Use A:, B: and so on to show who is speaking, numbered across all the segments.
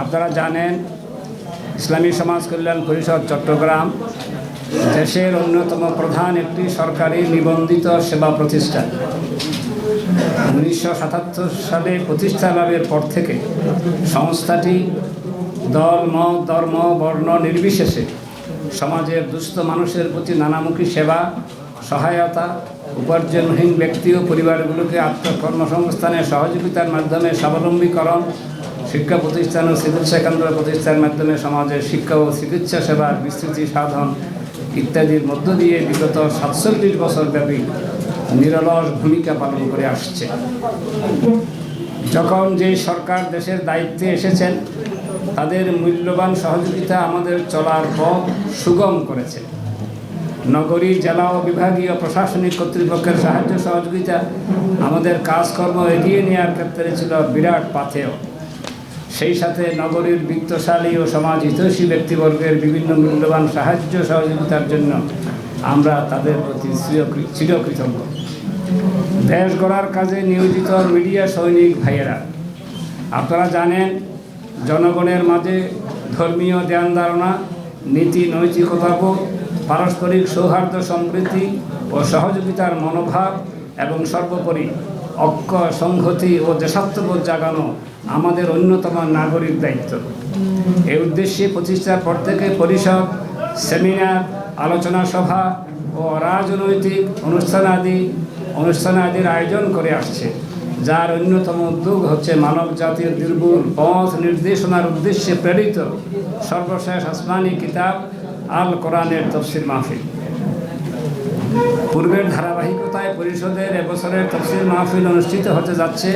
A: আপনারা জানেন, ইসলামী সমাজ কল্যাণ পরিষদ চট্টগ্রাম দেশের অন্যতম প্রধান একটি সরকারি নিবন্ধিত সেবা প্রতিষ্ঠান। উনিশশো সাতাত্তর সালে প্রতিষ্ঠা লাভের পর থেকে সংস্থাটি দল, মত, ধর্ম, বর্ণ নির্বিশেষে সমাজের দুস্থ মানুষের প্রতি নানামুখী সেবা, সহায়তা, উপার্জনহীন ব্যক্তি ও পরিবারগুলোকে আত্মকর্মসংস্থানের সহযোগিতার মাধ্যমে স্বাবলম্বীকরণ শিক্ষা প্রতিষ্ঠান ও চিকিৎসা কেন্দ্র প্রতিষ্ঠার মাধ্যমে সমাজের শিক্ষা ও চিকিৎসা সেবার বিস্তৃতি, সাধন ইত্যাদির মধ্য দিয়ে বিগত সাতচল্লিশ বছর ব্যাপী নিরলস ভূমিকা পালন করে আসছে। যখন যে সরকার দেশের দায়িত্বে এসেছেন, তাদের মূল্যবান সহযোগিতা আমাদের চলার পথ সুগম করেছে। নগরী, জেলা ও বিভাগীয় প্রশাসনিক কর্তৃপক্ষের সাহায্য সহযোগিতা আমাদের কাজকর্ম এগিয়ে নেওয়ার ক্ষেত্রে ছিল বিরাট পাথেয়। সেই সাথে নগরীর বিত্তশালী ও সমাজ হিতৈষী ব্যক্তিবর্গের বিভিন্ন মূল্যবান সাহায্য সহযোগিতার জন্য আমরা তাদের প্রতি চিরকৃ- চিরকৃতজ্ঞ। দেশ গড়ার কাজে নিয়োজিত মিডিয়া সৈনিক ভাইয়েরা, আপনারা জানেন, জনগণের মাঝে ধর্মীয় ধ্যান ধারণা, নীতি নৈতিকতাবোধ পারস্পরিক সৌহার্দ্য সম্প্রীতি ও সহযোগিতার মনোভাব এবং সর্বোপরি ঐক্য সংহতি ও দেশাত্মবোধ জাগানো আমাদের অন্যতম নাগরিক দায়িত্ব। এই উদ্দেশ্যে প্রতিষ্ঠার পর থেকে পরিষদ, সেমিনার, আলোচনা সভা ও রাজনৈতিক অনুষ্ঠানাদি অনুষ্ঠানাদির আয়োজন করে আসছে, যার অন্যতম উদ্যোগ হচ্ছে মানব জাতির দুর্বল পথ নির্দেশনার উদ্দেশ্যে প্রেরিত সর্বশেষ আসমানি কিতাব আল কোরআনের তফসির মাহফিল। পূর্বের ধারাবাহিকতায় পরিষদের এবছরের তফসিল মাহফিল অনুষ্ঠিত হতে যাচ্ছে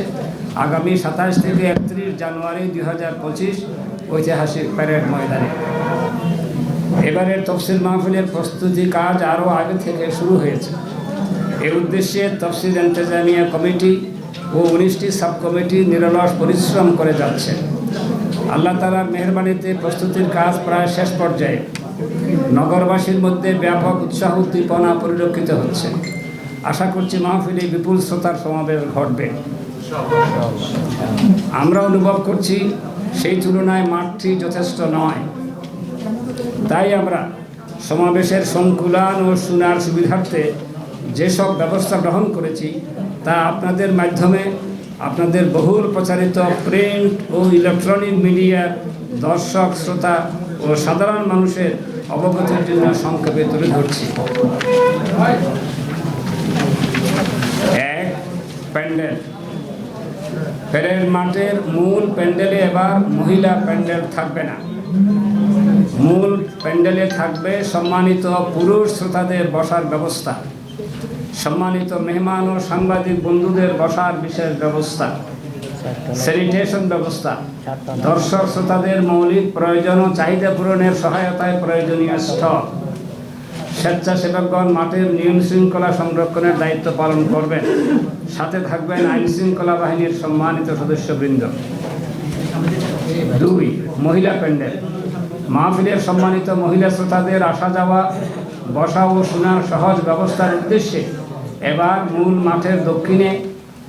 A: আগামী সাতাশ থেকে একত্রিশ জানুয়ারি দুই হাজার পঁচিশ ঐতিহাসিক প্যারেড ময়দানে। এবারের তফসিল মাহফিলের প্রস্তুতি কাজ আরও আগে থেকে শুরু হয়েছে। এ উদ্দেশ্যে তফসিল ইন্তেজামিয়া কমিটি ও উনিশটি সাব কমিটি নিরলস পরিশ্রম করে যাচ্ছে। আল্লাহ তালার মেহরবানিতে প্রস্তুতির কাজ প্রায় শেষ পর্যায়ে। নগরবাসীর মধ্যে ব্যাপক উৎসাহ উদ্দীপনা পরিলক্ষিত হচ্ছে। আশা করছি মাহফিলে বিপুল শ্রোতার সমাবেশ ঘটবে। আমরা অনুভব করছি সেই তুলনায় মাঠটি যথেষ্ট নয়। তাই আমরা সমাবেশের সংকুলান ও শোনার সুবিধার্থে যেসব ব্যবস্থা গ্রহণ করেছি, তা আপনাদের মাধ্যমে আপনাদের বহুল প্রচারিত প্রিন্ট ও ইলেকট্রনিক মিডিয়ার দর্শক, শ্রোতা ও সাধারণ মানুষের অবগতির জন্য সংক্ষেপে তুলে ধরছি। এক প্যান্ডেল। প্যারেড মাঠের মূল প্যান্ডেলে এবার মহিলা প্যান্ডেল থাকবে না। মূল প্যান্ডেলে থাকবে সম্মানিত পুরুষ শ্রোতাদের বসার ব্যবস্থা। সম্মানিত মেহমান ও সাংবাদিক বন্ধুদের বসার বিশেষ ব্যবস্থা। স্যানিটেশন ব্যবস্থা। দর্শক শ্রোতাদের মৌলিক প্রয়োজন ও চাহিদা পূরণের সহায়তায় প্রয়োজনীয় স্থল স্বেচ্ছাসেবকগণ মাঠের নিয়ম শৃঙ্খলা সংরক্ষণের দায়িত্ব পালন করবেন। সাথে থাকবেন আইন শৃঙ্খলা বাহিনীর সম্মানিত সদস্যবৃন্দ। দুই, মহিলা প্যান্ডেল। মাহফিলের সম্মানিত মহিলা শ্রোতাদের আসা যাওয়া, বসা ও শোনার সহজ ব্যবস্থার উদ্দেশ্যে এবার মূল মাঠের দক্ষিণে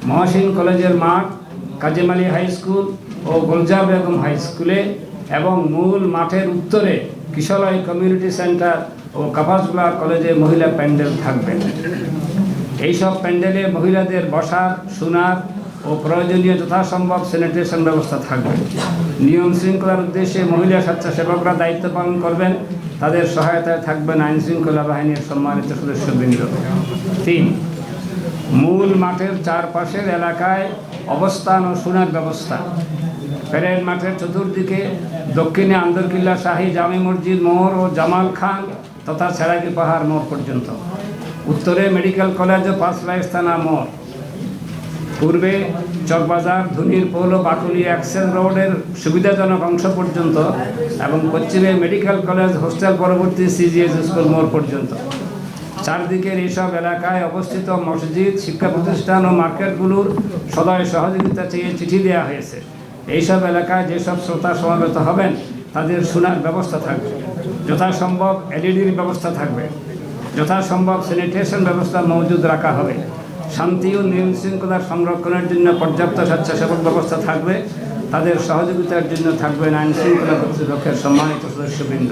A: মহসিন কলেজের মাঠ কাজেম আলী হাই স্কুল ও গোলজা বেগম হাই স্কুলে এবং মূল মাঠের উত্তরে কিশলয় কমিউনিটি সেন্টার ও কাপাসগুলা কলেজে মহিলা প্যান্ডেল থাকবে। এইসব প্যান্ডেলে মহিলাদের বসার, শোনার ও প্রয়োজনীয় যথাসম্ভব স্যানিটেশন ব্যবস্থা থাকবে। নিয়ম শৃঙ্খলার উদ্দেশ্যে মহিলা স্বেচ্ছাসেবকরা দায়িত্ব পালন করবেন। তাদের সহায়তায় থাকবেন আইন শৃঙ্খলা বাহিনীর সম্মানিত সদস্যবৃন্দ। তিন, মূল মাঠের চারপাশের এলাকায় অবস্থান ও শোনার ব্যবস্থা। প্যারেড মাঠের চতুর্দিকে দক্ষিণে আন্দরকিল্লা শাহী জামি মসজিদ, মোহর ও জামাল খান তথা সেরাকি পাহাড় মোড় পর্যন্ত। উত্তরে মেডিকেল কলেজ ও পাঁচলাই স্থানা মোড়। পূর্বে চকবাজার, ধুনির পৌল বাকুলি অ্যাক্সেস রোডের সুবিধাজনক অংশ পর্যন্ত এবং পশ্চিমে মেডিকেল কলেজ, হোস্টেল পরবর্তী সিজিএস স্কুল মোড় পর্যন্ত। চারদিকের এইসব এলাকায় অবস্থিত মসজিদ, শিক্ষা প্রতিষ্ঠান ও মার্কেটগুলোর সদয় সহযোগিতা চেয়ে চিঠি দেওয়া হয়েছে। এইসব এলাকায় যেসব শ্রোতা সমাবেত হবেন, তাদের শোনার ব্যবস্থা থাকবে। যথাসম্ভব এলইডির ব্যবস্থা থাকবে। যথাসম্ভব স্যানিটেশন ব্যবস্থা মজুদ রাখা হবে। শান্তি ও নিয়ম শৃঙ্খলার সংরক্ষণের জন্য পর্যাপ্ত স্বেচ্ছাসেবক ব্যবস্থা থাকবে। তাদের সহযোগিতার জন্য থাকবেন আইন শৃঙ্খলা কর্তৃপক্ষের সম্মানিত সদস্যবৃন্দ।